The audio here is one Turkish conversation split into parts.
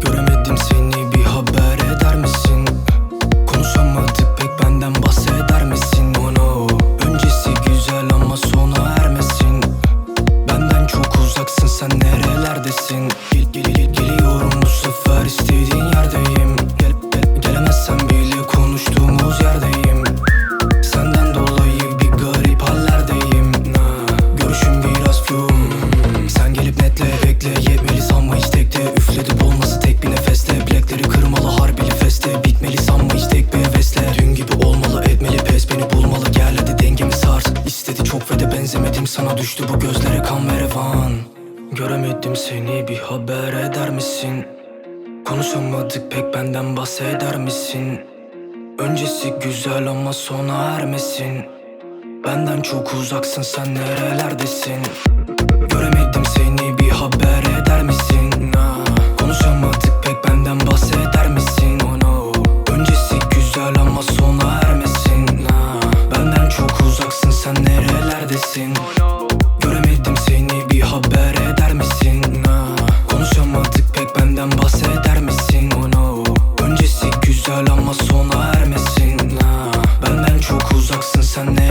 Göremedim seni bir haber eder misin? Konuşamadık pek benden bahseder misin? Oh Öncesi güzel ama sona ermesin Benden çok uzaksın sen nerelerdesin? Gel, gel, gel, geliyorum bu sefer istediğin yerdeyim hadi dengemi sars İstedi çok ve de benzemedim. Sana Düştü bu gözlere kan ve revan. Göremedim seni bir haber eder misin? Konuşamadık pek benden bahseder misin? Öncesi güzel ama sona ermesin. Benden çok uzaksın sen nerelerdesin? Göremedim seni bir haber eder misin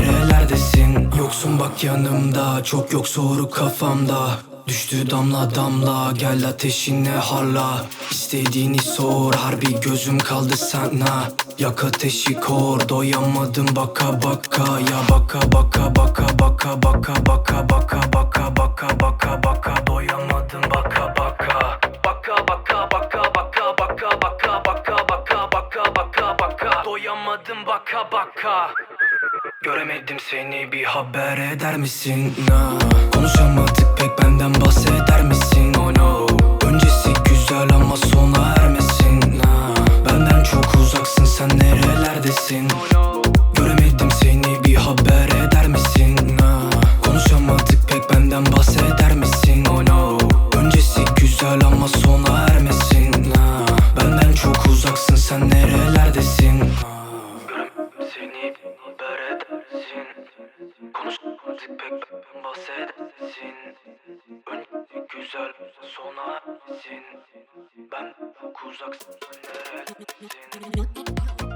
nerelerdesin Yoksun bak yanımda çok yok soru kafamda Düştü damla damla gel ateşine harla İstediğini sor harbi gözüm kaldı sana Yak ateşi kor doyamadım baka baka Ya baka baka baka baka baka baka baka baka baka baka baka Doyamadım baka baka Baka baka baka baka baka baka baka baka baka baka baka Doyamadım baka baka Göremedim seni bir haber eder misin? Na. Konuşamadık Artık pek bahsedemezsin Önce güzel sona izin Ben çok sen neredesin